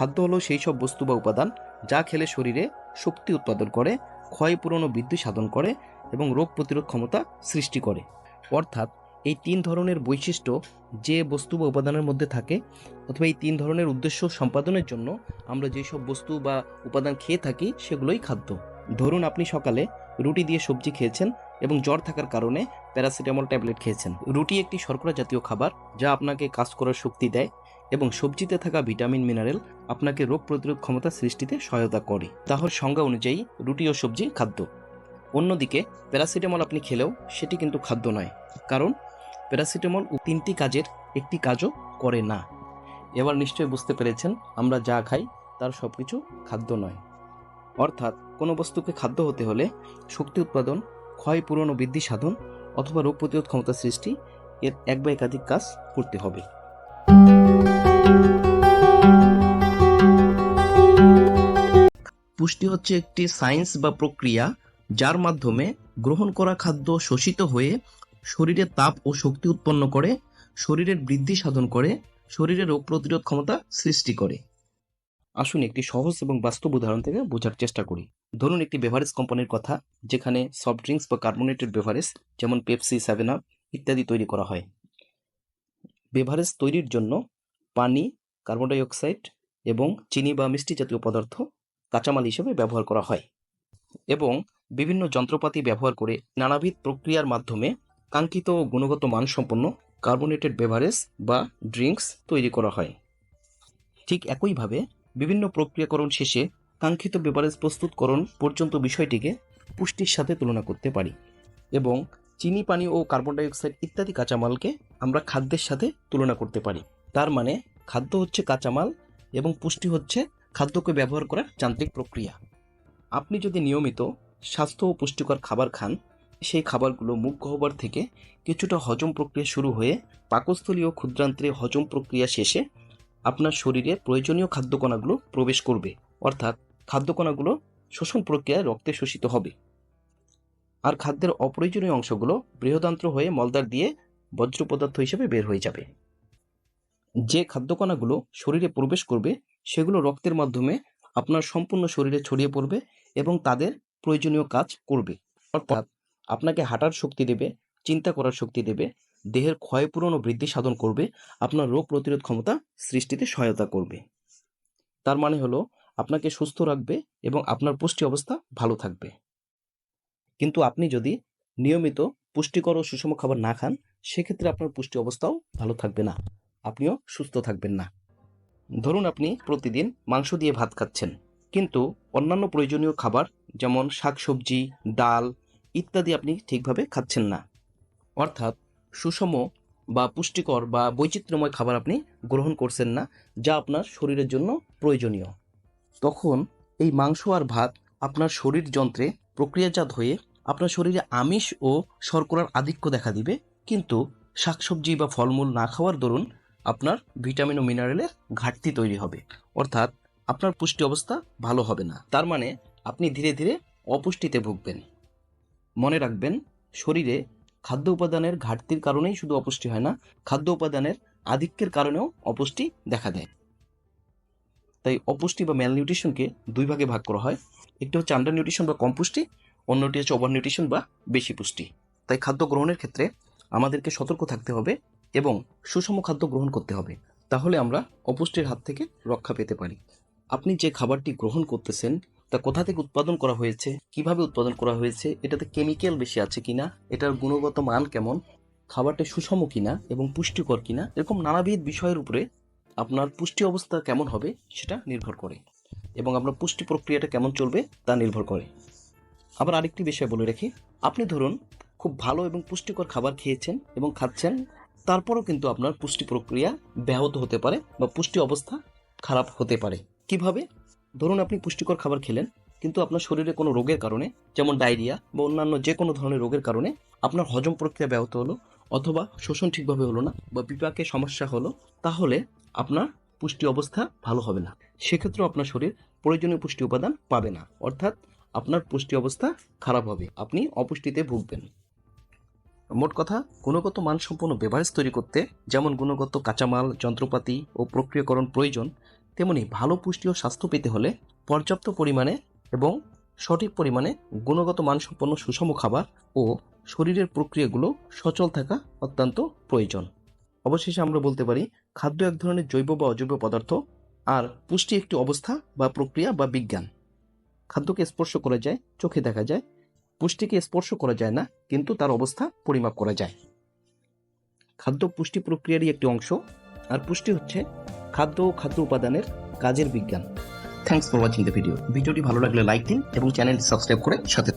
খাদ্য হলো সেই সব বস্তু বা উপাদান যা খেলে শরীরে শক্তি উৎপাদন করে, ক্ষয় পূরণ ও বৃদ্ধি সাধন করে এবং রোগ প্রতিরোধ ক্ষমতা সৃষ্টি করে। অর্থাৎ এই তিন ধরনের বৈশিষ্ট্য যে বস্তু বা উপাদানের মধ্যে থাকে অথবা এই তিন ধরনের উদ্দেশ্য সম্পাদনের জন্য আমরা যেসব বস্তু বা উপাদান খেয়ে থাকি সেগুলোই খাদ্য। ধরুন আপনি সকালে রুটি দিয়ে সবজি খেয়েছেন এবং জ্বর থাকার কারণে প্যারাসিটামল ট্যাবলেট খেয়েছেন। রুটি একটি শর্করা জাতীয় খাবার যা আপনাকে কাজ করার শক্তি দেয় এবং সবজিতে থাকা ভিটামিন, মিনারেল আপনাকে রোগ প্রতিরোধ ক্ষমতা সৃষ্টিতে সহায়তা করে। তাহলে সংজ্ঞা অনুযায়ী রুটি ও সবজি খাদ্য। অন্যদিকে প্যারাসিটামল আপনি খেলেও সেটি কিন্তু খাদ্য নয়, কারণ প্যারাসিটামল তিনটি কাজের একটি কাজও করে না। এবার নিশ্চয়ই বুঝতে পেরেছেন আমরা যা খাই তার সব কিছু খাদ্য নয়। অর্থাৎ কোনো বস্তুকে খাদ্য হতে হলে শক্তি উৎপাদন, ক্ষয় পূরণ ও বৃদ্ধি সাধন অথবা রোগ প্রতিরোধ ক্ষমতা সৃষ্টি এর এক বা একাধিক কাজ করতে হবে। পুষ্টি হচ্ছে একটি সায়েন্স বা প্রক্রিয়া যার মাধ্যমে গ্রহণ করা খাদ্য শোষিত হয়ে শরীরে তাপ ও শক্তি উৎপন্ন করে, শরীরের বৃদ্ধি সাধন করে, শরীরে রোগ প্রতিরোধ ক্ষমতা সৃষ্টি করে। আসুন একটি সহজ এবং বাস্তব উদাহরণ থেকে বোঝার চেষ্টা করি। ধরুন একটি বেভারেজ কোম্পানির কথা, যেখানে সফট ড্রিঙ্কস বা কার্বোনেটেড বেভারেজ যেমন পেপসি সেভেন আপ ইত্যাদি তৈরি করা হয়। বেভারেজ তৈরির জন্য পানি কার্বন ডাইঅক্সাইড এবং চিনি বা মিষ্টি জাতীয় পদার্থ কাঁচামাল হিসেবে ব্যবহার করা হয় এবং বিভিন্ন যন্ত্রপাতি ব্যবহার করে নানাবিধ প্রক্রিয়ার মাধ্যমে কাঙ্ক্ষিত ও গুণগত মানসম্পন্ন কার্বোনেটেড বেভারেজ বা ড্রিঙ্কস তৈরি করা হয়। ঠিক একইভাবে বিভিন্ন প্রক্রিয়াকরণ শেষে কাঙ্ক্ষিত বেভারেজ প্রস্তুতকরণ পর্যন্ত বিষয়টিকে পুষ্টির সাথে তুলনা করতে পারি এবং চিনি, পানি ও কার্বন ডাই অক্সাইড ইত্যাদি কাঁচামালকে আমরা খাদ্যের সাথে তুলনা করতে পারি। তার মানে খাদ্য হচ্ছে কাঁচামাল এবং পুষ্টি হচ্ছে খাদ্যকে ব্যবহার করার যান্ত্রিক প্রক্রিয়া। আপনি যদি নিয়মিত স্বাস্থ্য ও পুষ্টিকর খাবার খান, সেই খাবারগুলো মুখ গহ্বর থেকে কিছুটা হজম প্রক্রিয়া শুরু হয়ে পাকস্থলী ও ক্ষুদ্রান্ত্রে হজম প্রক্রিয়া শেষে আপনার শরীরে প্রয়োজনীয় খাদ্যকণাগুলো প্রবেশ করবে। অর্থাৎ খাদ্যকণাগুলো শোষণ প্রক্রিয়ায় রক্তে শোষিত হবে। আর খাদ্যের অপ্রয়োজনীয় অংশগুলো বৃহদান্ত্র হয়ে মলদার দিয়ে বজ্র পদার্থ হিসেবে বের হয়ে যাবে। যে খাদ্যকণাগুলো শরীরে প্রবেশ করবে, সেগুলো রক্তের মাধ্যমে আপনার সম্পূর্ণ শরীরে ছড়িয়ে পড়বে এবং তাদের প্রয়োজনীয় কাজ করবে। অর্থাৎ আপনাকে হাঁটার শক্তি দেবে, চিন্তা করার শক্তি দেবে দেহের ক্ষয়পূরণ ও বৃদ্ধি সাধন করবে, আপনার রোগ প্রতিরোধ ক্ষমতা সৃষ্টিতে সহায়তা করবে। তার মানে হলো, আপনাকে সুস্থ রাখবে এবং আপনার পুষ্টি অবস্থা ভালো থাকবে। কিন্তু আপনি যদি নিয়মিত পুষ্টিকর ও সুষম খাবার না খান, সেক্ষেত্রে আপনার পুষ্টি অবস্থাও ভালো থাকবে না। আপনিও সুস্থ থাকবেন না। ধরুন আপনি প্রতিদিন মাংস দিয়ে ভাত খাচ্ছেন, কিন্তু অন্যান্য প্রয়োজনীয় খাবার যেমন শাকসবজি, ডাল ইত্যাদি আপনি ঠিকভাবে খাচ্ছেন না। অর্থাৎ সুষম বা পুষ্টিকর বা বৈচিত্র্যময় খাবার আপনি গ্রহণ করছেন না, যা আপনার শরীরের জন্য প্রয়োজনীয়। তখন এই মাংস আর ভাত আপনার শরীর যন্ত্রে প্রক্রিয়াজাত হয়ে আপনার শরীরে আমিষ ও শর্করার আধিক্য দেখা দিবে। কিন্তু শাকসবজি বা ফলমূল না খাওয়ার দরুন আপনার ভিটামিন ও মিনারেলের ঘাটতি তৈরি হবে। অর্থাৎ আপনার পুষ্টি অবস্থা ভালো হবে না। তার মানে আপনি ধীরে ধীরে অপুষ্টিতে ভুগবেন। মনে রাখবেন, শরীরে খাদ্য উপাদানের ঘাটতির কারণেই শুধু অপুষ্টি হয় না, খাদ্য উপাদানের আধিক্যের কারণেও অপুষ্টি দেখা দেয়। তাই অপুষ্টি বা ম্যাল নিউট্রিশনকে দুই ভাগে ভাগ করা হয়, একটি হচ্ছে আন্ডার নিউট্রিশন বা কম পুষ্টি অন্যটি হচ্ছে ওভার নিউট্রিশন বা বেশি পুষ্টি। তাই খাদ্য গ্রহণের ক্ষেত্রে আমাদেরকে সতর্ক থাকতে হবে এবং সুষম খাদ্য গ্রহণ করতে হবে, তাহলে আমরা অপুষ্টির হাত থেকে রক্ষা পেতে পারি। আপনি যে খাবারটি গ্রহণ করতেছেন তা কোথা থেকে উৎপাদন করা হয়েছে? কীভাবে উৎপাদন করা হয়েছে? এটাতে কেমিক্যাল বেশি আছে কিনা? এটার গুণগত মান কেমন? খাবারটা সুষম কিনা? এবং পুষ্টিকর কিনা? এরকম নানাবিধ বিষয়ের উপরে আপনার পুষ্টি অবস্থা কেমন হবে সেটা নির্ভর করে। এবং আপনার পুষ্টি প্রক্রিয়াটা কেমন চলবে তা নির্ভর করে। আবার আরেকটি বিষয় বলে রাখি, আপনি ধরুন খুব ভালো এবং পুষ্টিকর খাবার খেয়েছেন এবং খাচ্ছেন, তারপরও কিন্তু আপনার পুষ্টি প্রক্রিয়া ব্যাহত হতে পারে বা পুষ্টি অবস্থা খারাপ হতে পারে। কীভাবে? ধরুন আপনি পুষ্টিকর খাবার খেলেন, কিন্তু আপনার শরীরে কোনো রোগের কারণে, যেমন ডায়রিয়া বা অন্যান্য যে কোনো ধরনের রোগের কারণে আপনার হজম প্রক্রিয়া ব্যাহত হলো অথবা শোষণ ঠিকভাবে হলো না বা বিপাকে সমস্যা হলো, তাহলে আপনার পুষ্টি অবস্থা ভালো হবে না। সেক্ষেত্রেও আপনার শরীর প্রয়োজনীয় পুষ্টি উপাদান পাবে না। অর্থাৎ আপনার পুষ্টি অবস্থা খারাপ হবে। আপনি অপুষ্টিতে ভুগবেন। মোট কথা, গুণগত মানসম্পন্ন বেভারেজ তৈরি করতে যেমন গুণগত কাঁচামাল, যন্ত্রপাতি ও প্রক্রিয়াকরণ প্রয়োজন তেমনি ভালো পুষ্টি ও স্বাস্থ্য পেতে হলে পর্যাপ্ত পরিমাণে এবং সঠিক পরিমাণে গুণগত মানসম্পন্ন সুষম খাবার ও শরীরের প্রক্রিয়াগুলো সচল থাকা অত্যন্ত প্রয়োজন। অবশেষে আমরা বলতে পারি, খাদ্য এক ধরনের জৈব বা অজৈব পদার্থ আর পুষ্টি একটি অবস্থা বা প্রক্রিয়া বা বিজ্ঞান। খাদ্যকে স্পর্শ করা যায়, চোখে দেখা যায়। পুষ্টিকে স্পর্শ করা যায় না, কিন্তু তার অবস্থা পরিমাপ করা যায়। খাদ্য পুষ্টি প্রক্রিয়ারই একটি অংশ, আর পুষ্টি হচ্ছে খাদ্য ও খাদ্য উপাদানের কাজের বিজ্ঞান। Thanks for watching the video ভিডিওটি ভালো লাগলে লাইক দিন এবং চ্যানেল সাবস্ক্রাইব করে সাথে